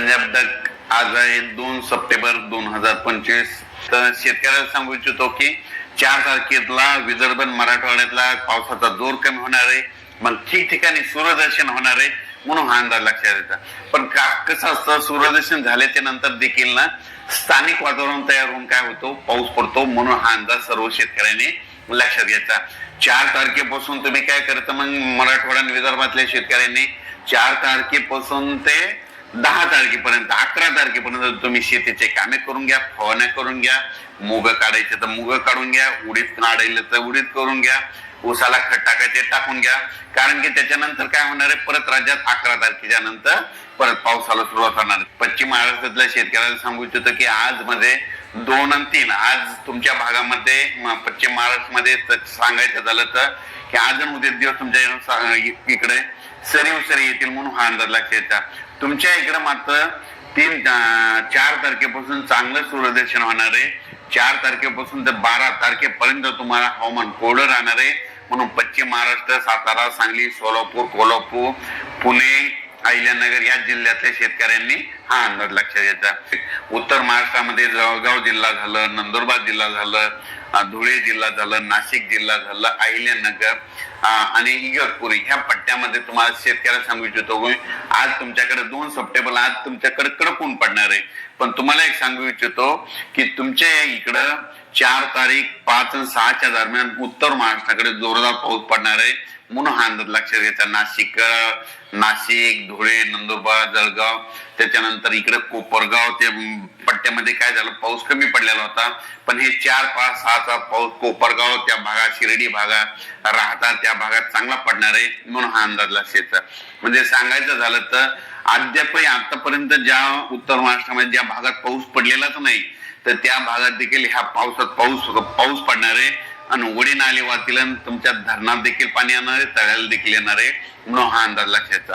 Punjab duck आज आहे दोन सप्टेंबर दोन हजार पंचवीस. तर शेतकऱ्याला सांगू इच्छितो की चार तारखेला विदर्भ मराठवाड्यातला पावसाचा जोर कमी होणार आहे. मग ठिकठिकाणी सूर्यदर्शन होणार आहे म्हणून हा अंदाज लक्षात येतात पण का कसं असतं सूर्यदर्शन झाल्याच्यानंतर देखील ना स्थानिक वातावरण तयार होऊन काय होतो पाऊस पडतो म्हणून हा अंदाज सर्व शेतकऱ्यांनी लक्षात घ्यायचा. चार तारखेपासून तुम्ही काय करता मग मराठवाडा आणि विदर्भातल्या शेतकऱ्यांनी चार तारखेपासून ते दहा तारखेपर्यंत अकरा तारखेपर्यंत तुम्ही शेतीचे कामे करून घ्या फवारण्या करून घ्या मुग काढायचे तर मुग काढून घ्या उडीद काढायला तर उडीद करून घ्या उसाला खत टाकायचे टाकून घ्या. कारण की त्याच्यानंतर काय होणार आहे? परत राज्यात अकरा तारखेच्या नंतर परत पावसाला सुरुवात होणार पश्चिम महाराष्ट्रातल्या शेतकऱ्याला सांगू इच्छितो की आज मध्ये दोन आणि तीन आज तुमच्या भागामध्ये पश्चिम महाराष्ट्रामध्ये सांगायचं झालं तर की आज आणि उद्या दिवस तुमच्या इकडे सरी उसरी येतील म्हणून हा अंदाज लक्षात येतात तुमच्या इकडं मात्र तीन चार तारखेपासून चांगलं सूर्यदर्शन होणार आहे. चार तारखेपासून ते बारा तारखेपर्यंत तुम्हाला हवामान कोरडं राहणार आहे. म्हणून पश्चिम महाराष्ट्र सातारा सांगली सोलापूर कोल्हापूर पुणे अहिल्यानगर या जिल्ह्यातल्या शेतकऱ्यांनी हा अंदाज लक्षात घ्यायचा उत्तर महाराष्ट्रामध्ये जळगाव जिल्हा झालं नंदुरबार जिल्हा झालं धुळे जिल्हा झालं नाशिक जिल्हा झालं अहिल्यानगर आणि इगतपुरी ह्या पट्ट्यामध्ये तुम्हाला शेतकऱ्याला सांगू इच्छितो आज तुमच्याकडे दोन सप्टेंबर आज तुमच्याकडे कडकून पडणार आहे. पण तुम्हाला एक सांगू इच्छितो की तुमच्या इकडं चार तारीख पाच आणि सहाच्या दरम्यान उत्तर महाराष्ट्राकडे जोरदार पाऊस पडणार आहे. म्हणून हा अंदाज लक्षात घ्यायचा. नाशिक नाशिक धुळे नंदुरबार जळगाव त्याच्यानंतर इकडे कोपरगाव ते पट्ट्यामध्ये काय झालं पाऊस कमी पडलेला होता. पण हे चार पाच सहाचा पाऊस कोपरगाव त्या भागात शिर्डी भागात राहतात त्या भागात चांगला पडणार आहे म्हणून हा अंदाज लक्षात म्हणजे सांगायचं झालं तर अद्यापही आतापर्यंत ज्या उत्तर महाराष्ट्रामध्ये ज्या भागात पाऊस पडलेलाच नाही तर त्या भागात देखील ह्या पावसात पाऊस पाऊस पडणार आहे. आणि उडी नाले वाहतील आणि तुमच्या धरणात देखील पाणी येणार आहे तळ्याला देखील येणार आहे म्हणून हा अंदाज लक्षात